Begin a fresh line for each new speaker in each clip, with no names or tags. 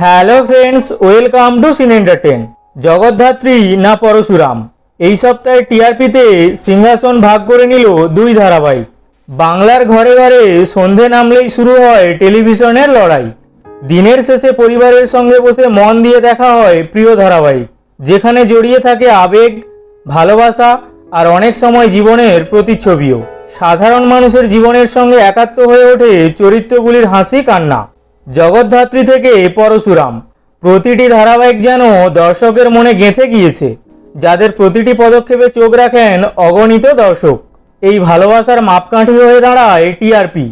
Hello friends welcome to Cine Entertain Jagaddhatri না পরশুরাম? এই সপ্তাহে টিআরপিতে সিংহাসন ভাগ করে নিল দুই ধারাবাহিক। বাংলার ঘরে ঘরে সন্ধে নামলেই শুরু হয় টেলিভিশনের লড়াই। দিনের শেষে পরিবারের সঙ্গে বসে মন দিয়ে দেখা হয় প্রিয় ধারাবাহিক, যেখানে জড়িয়ে থাকে আবেগ, ভালোবাসা আর অনেক সময় জীবনের প্রতিচ্ছবিও। সাধারণ মানুষের জীবনের সঙ্গে একাত্ম হয়ে ওঠে চরিত্রগুলির হাসি কান্না। জগদ্ধাত্রী থেকে পরশুরাম। প্রতিটি ধারাবাহিক যেন দর্শকের মনে গেঁথে গিয়েছে, যাদের প্রতিটি পদক্ষেপে চোখ রাখেন অগণিত দর্শক। এই ভালোবাসার মাপকাঠি হয়ে দাঁড়ায় টিআরপি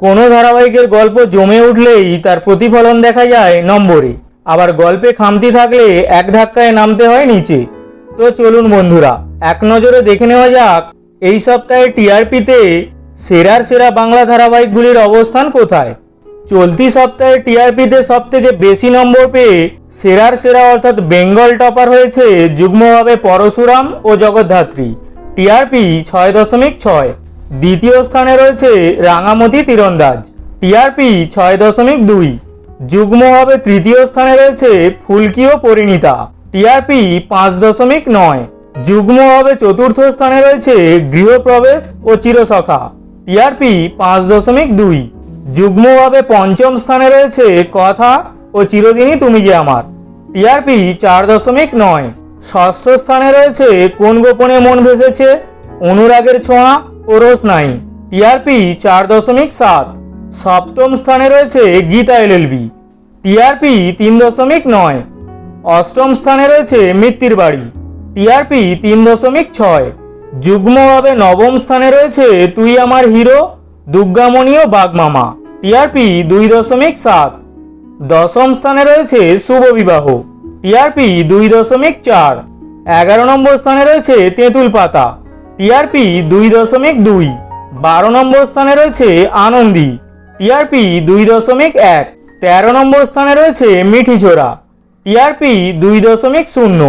কোনো ধারাবাহিকের গল্প জমে উঠলেই তার প্রতিফলন দেখা যায় নম্বরে। আবার গল্পে খামতি থাকলে এক ধাক্কায় নামতে হয় নিচে। তো চলুন বন্ধুরা, এক নজরে দেখে নেওয়া যাক, এই সপ্তাহে টিআরপিতে সেরার সেরা বাংলা ধারাবাহিকগুলির অবস্থান কোথায়? চলতি সপ্তাহে টিআরপিতে সব থেকে বেশি নম্বর পেয়ে সেরার সেরা অর্থাৎ বেঙ্গল টপার হয়েছে যুগ্মভাবে পরশুরাম ও জগদ্ধাত্রী। টিআরপি ছয় দশমিক ছয়। দ্বিতীয় স্থানে রয়েছে রাঙামতি তীরন্দাজ। টিআরপি ছয় দশমিক দুই। যুগ্মভাবে তৃতীয় স্থানে রয়েছে ফুলকি ও পরিণীতা। টিআরপি পাঁচ দশমিক নয়। যুগ্মভাবে চতুর্থ স্থানে রয়েছে গৃহপ্রবেশ ও চিরসখা। টিআরপি পাঁচ দশমিক দুই। যুগ্মভাবে পঞ্চম স্থানে রয়েছে কথা ও চিরদিনই তুমি যে আমার। টিআরপি চার দশমিক নয়। ষষ্ঠ স্থানে রয়েছে কোন গোপনে মন ভেসেছে? অনুরাগের ছোঁয়া ও রোশনাই টিআরপি চার দশমিক সাত। সপ্তম স্থানে রয়েছে গীতা এলএলবি। টিআরপি তিন দশমিক নয়। অষ্টম স্থানে রয়েছে মৃত্যুর বাড়ি। টিআরপি তিন দশমিক ছয়। যুগ্মভাবে নবম স্থানে রয়েছে তুই আমার হিরো দুর্গামণি ও বাগমামা টিআরপি দুই দশমিক সাত। দশম স্থানে রয়েছে শুভ বিবাহ টিআরপি দুই দশমিক চার। এগারো নম্বর স্থানে রয়েছে তেঁতুল পাতা টিআরপি দুই দশমিক দুই। বারো নম্বর স্থানে রয়েছে আনন্দী টিআরপি দুই দশমিক এক। তেরো নম্বর স্থানে রয়েছে মিঠি ছোড়া টিআরপি দুই দশমিক শূন্য।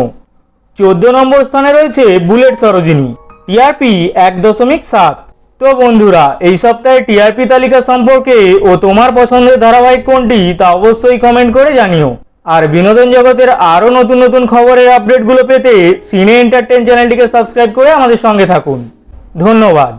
চোদ্দ নম্বর স্থানে রয়েছে বুলেট সরোজিনী টিআরপি এক দশমিক সাত। তো বন্ধুরা, এই সপ্তাহে টিআরপি তালিকা সম্পর্কে ও তোমার পছন্দের ধারাবাহিক কোনটি তা অবশ্যই কমেন্ট করে জানিও। আর বিনোদন জগতের আরও নতুন নতুন খবরের আপডেটগুলো পেতে সিনে এন্টারটেন চ্যানেলটিকে সাবস্ক্রাইব করে আমাদের সঙ্গে থাকুন। ধন্যবাদ।